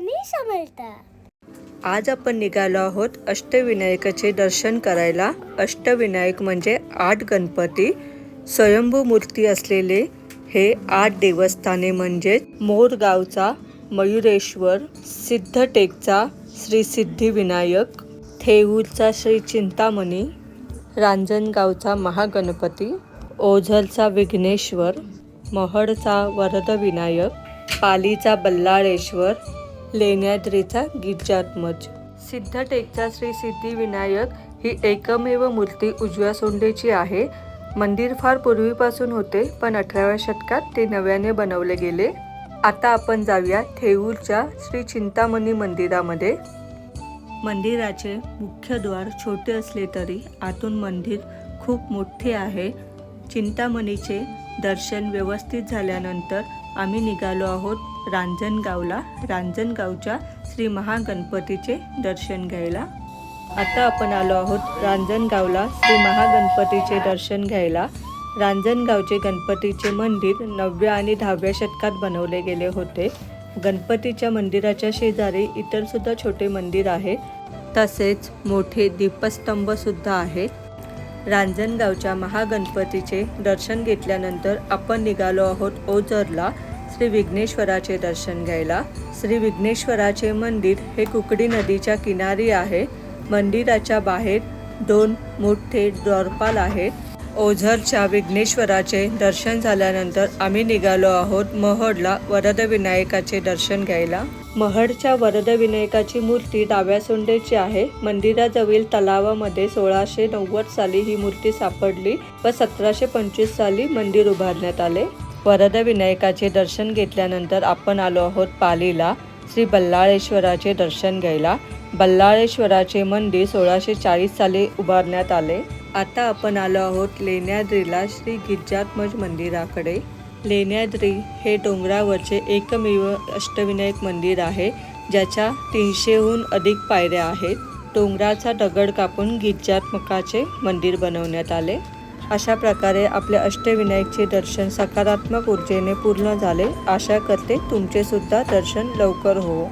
स्वामी समर्थ आज आपण निघालो आहोत अष्टविनायकाचे दर्शन करायला. अष्टविनायक म्हणजे आठ गणपती. स्वयंभू मूर्ती असलेले हे आठ देवस्थाने म्हणजे मोरगावचा मयुरेश्वर सिद्धटेकचा श्री सिद्धिविनायक थेऊरचा श्री चिंतामणी रांजणगावचा महागणपती ओझरचा विघ्नेश्वर महडचा वरदविनायक पालीचा बल्लाळेश्वर लेण्याद्रीचा गिरिजात्मज सिद्धटेकचा श्री सिद्धिविनायक ही एकमेव मूर्ती उजव्या सोंडेची आहे. मंदिर फार पूर्वीपासून होते पण अठराव्या शतकात ते नव्याने बनवले गेले. आता आपण जाऊया थेऊरच्या श्री चिंतामणी मंदिरामध्ये. मंदिराचे मुख्य द्वार छोटे असले तरी आतून मंदिर खूप मोठे आहे. चिंतामणीचे दर्शन व्यवस्थित झाल्यानंतर आम्ही निघालो आहोत रांजणगावला. रांजणगावच्या श्री महागणपतीचे दर्शन घ्यायला. आता आपण आलो आहोत रांजणगावला श्री महागणपतीचे दर्शन घ्यायला. रांजणगावचे गणपतीचे मंदिर नवव्या आणि दहाव्या शतकात बनवले गेले होते. गणपतीच्या मंदिराच्या शेजारी इतर सुद्धा छोटे मंदिर आहे. तसेच मोठे दीपस्तंभसुद्धा आहेत रांजणगावच्या महागणपतीचे दर्शन घेतल्यानंतर आपण निघालो आहोत ओझरला श्री विघ्नेश्वराचे दर्शन घ्यायला. श्री विघ्नेश्वराचे मंदिर हे कुकडी नदीच्या किनारी आहे. मंदिराच्या बाहेर दोन मोठे द्वारपाल आहेत. ओझरच्या विघ्नेश्वराचे दर्शन झाल्यानंतर आम्ही निघालो आहोत महडला वरदविनायकाचे दर्शन घ्यायला. महडच्या वरदविनायकाची मूर्ती डाव्या सोंडेची आहे. मंदिराजवळील तलावामध्ये सोळाशे नव्वद साली ही मूर्ती सापडली व सतराशे पंचवीस साली मंदिर उभारण्यात आले. वरदविनायकाचे दर्शन घेतल्यानंतर आपण आलो आहोत पालीला. श्री बल्लाळेश्वराचे दर्शन घ्यायला. बल्लाळेश्वराचे मंदिर सोळाशे चाळीस साली उभारण्यात आले. आता आपण आलो आहोत लेण्याद्रीला श्री गिरजात्मज मंदिराकडे. लेण्याद्री हे डोंगरावरचे एकमेव अष्टविनायक मंदिर आहे ज्याच्या तीनशेहून अधिक पायऱ्या आहेत. डोंगराचा दगड कापून गिरजात्मकाचे मंदिर बनवण्यात आले. अशा प्रकारे आपल्या अष्टविनायकचे दर्शन सकारात्मक ऊर्जेने पूर्ण झाले. आशा करते तुमचेसुद्धा दर्शन लवकर होवो